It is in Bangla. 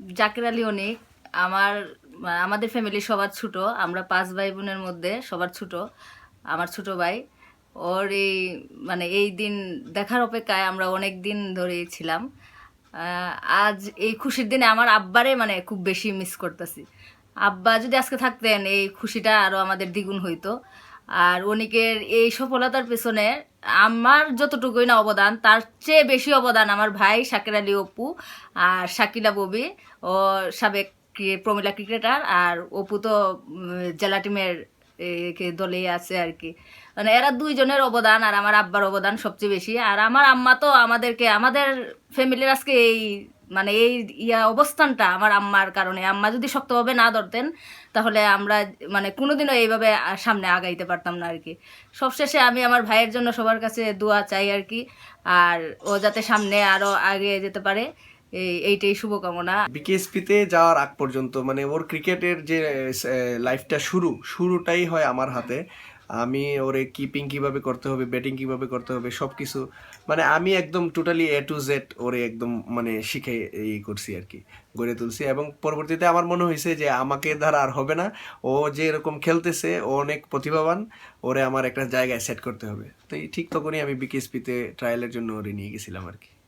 জাকির আলী অনেক। আমার আমাদের ফ্যামিলি সবার ছোট। আমরা পাঁচ ভাই বোনের মধ্যে সবার ছোট, আমার ছোট ভাই। ওর এই মানে এই দিন দেখার অপেক্ষায় আমরা অনেক দিন ধরেই ছিলাম। আজ এই খুশির দিনে আমার আব্বারে মানে খুব বেশি মিস করতেছি। আব্বা যদি আজকে থাকতেন, এই খুশিটা আরও আমাদের দ্বিগুণ হইতো। আর অনিকের এই সফলতার পেছনে আমার যতটুকুই না অবদান, তার চেয়ে বেশি অবদান আমার ভাই শাকির আলী অপু আর শাকিলা ববি। ও সাবেক প্রমিলা ক্রিকেটার আর অপু তো জেলা টিমের দলেই আছে আর কি। মানে এরা দুইজনের অবদান আর আমার আব্বার অবদান সবচেয়ে বেশি। আর আমার আম্মা তো আমাদেরকে, আমাদের ফ্যামিলির আজকে এই মানে এই ইয়া অবস্থানটা আমার আম্মার কারণে। আম্মা যদি শক্তভাবে না ধরতেন, তাহলে আমরা মানে কোনোদিনও এইভাবে সামনে আগাইতে পারতাম না আর কি সবশেষে আমি আমার ভাইয়ের জন্য সবার কাছে দোয়া চাই আর কি আর ও যাতে সামনে আরও আগে যেতে পারে, এই, এইটাই শুভকামনা। বিকেএসপিতে যাওয়ার আগ পর্যন্ত মানে ওর ক্রিকেটের যে লাইফটা শুরু, শুরুটাই হয় আমার হাতে। আমি ওরে কিপিং কীভাবে করতে হবে ব্যাটিং কীভাবে করতে হবে সব কিছু মানে আমি একদম টোটালি এ টু জেড ওরে একদম মানে শিখে এই করছি আর কি গড়ে তুলছি এবং পরবর্তীতে আমার মনে হয়েছে যে আমাকে দ্বারা আর হবে না। ও যে এরকম খেলতেছে, ও অনেক প্রতিভাবান, ওরে আমার একটা জায়গায় সেট করতে হবে। তো ঠিক তখনই আমি বিকেএসপিতে ট্রায়ালের জন্য ওরে নিয়ে গেছিলাম আর কি